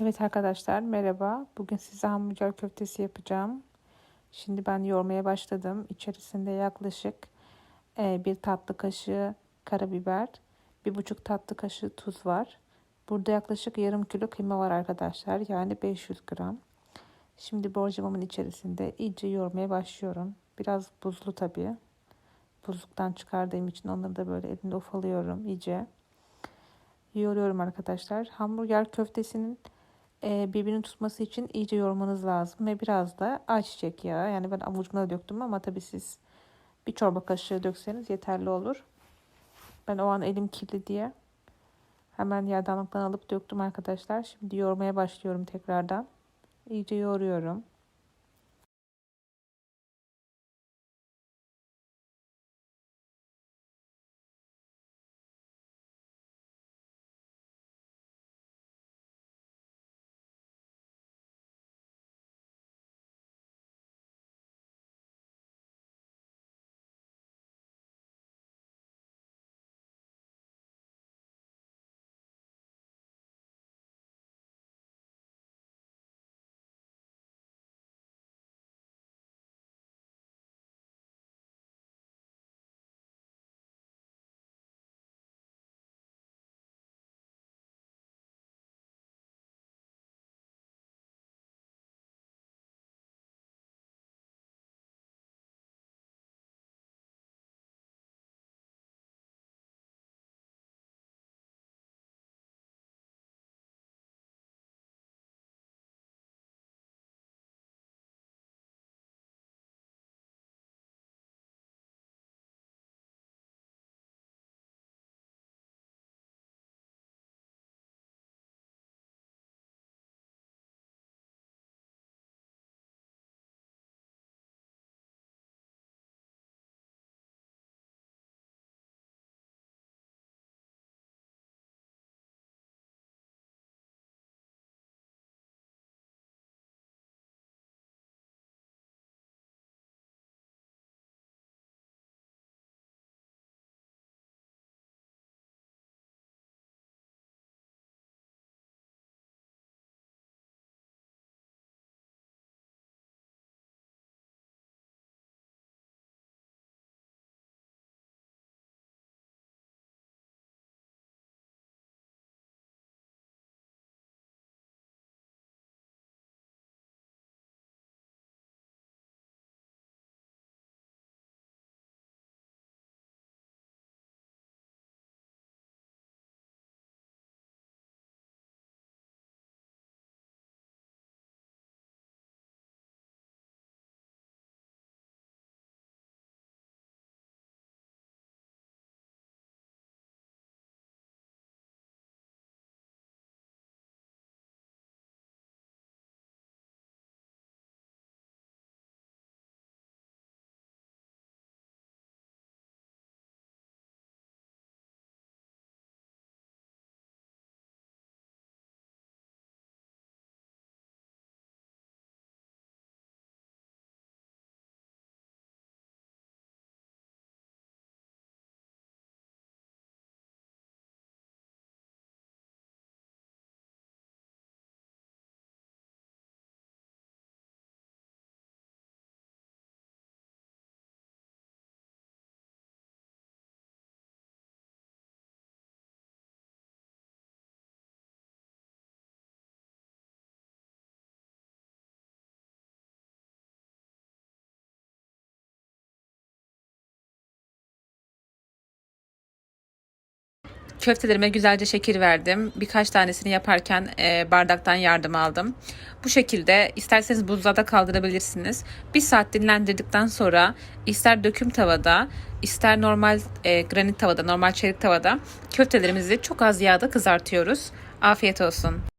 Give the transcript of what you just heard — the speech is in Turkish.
Evet arkadaşlar merhaba. Bugün size hamburger köftesi yapacağım. Şimdi ben yoğurmaya başladım. İçerisinde yaklaşık e, bir tatlı kaşığı karabiber, bir buçuk tatlı kaşığı tuz var. Burada yaklaşık yarım kilo kıyma var arkadaşlar. Yani 500 gram. Şimdi borcamamın içerisinde iyice yoğurmaya başlıyorum. Biraz buzlu tabii. Buzluktan çıkardığım için onları da böyle elimde ufalıyorum iyice. Yoğuruyorum arkadaşlar. Hamburger köftesinin birbirini tutması için iyice yoğurmanız lazım. Ve biraz da ayçiçek yağı. Yani ben avucumda döktüm ama tabii siz bir çorba kaşığı dökseniz yeterli olur. Ben o an elim kirli diye hemen yardımlıktan alıp döktüm arkadaşlar. Şimdi yoğurmaya başlıyorum tekrardan. İyice yoğuruyorum. Köftelerime güzelce şekil verdim. Birkaç tanesini yaparken e, bardaktan yardım aldım. Bu şekilde isterseniz buzluğa kaldırabilirsiniz. Bir saat dinlendirdikten sonra ister döküm tavada ister normal e, granit tavada normal çelik tavada köftelerimizi çok az yağda kızartıyoruz. Afiyet olsun.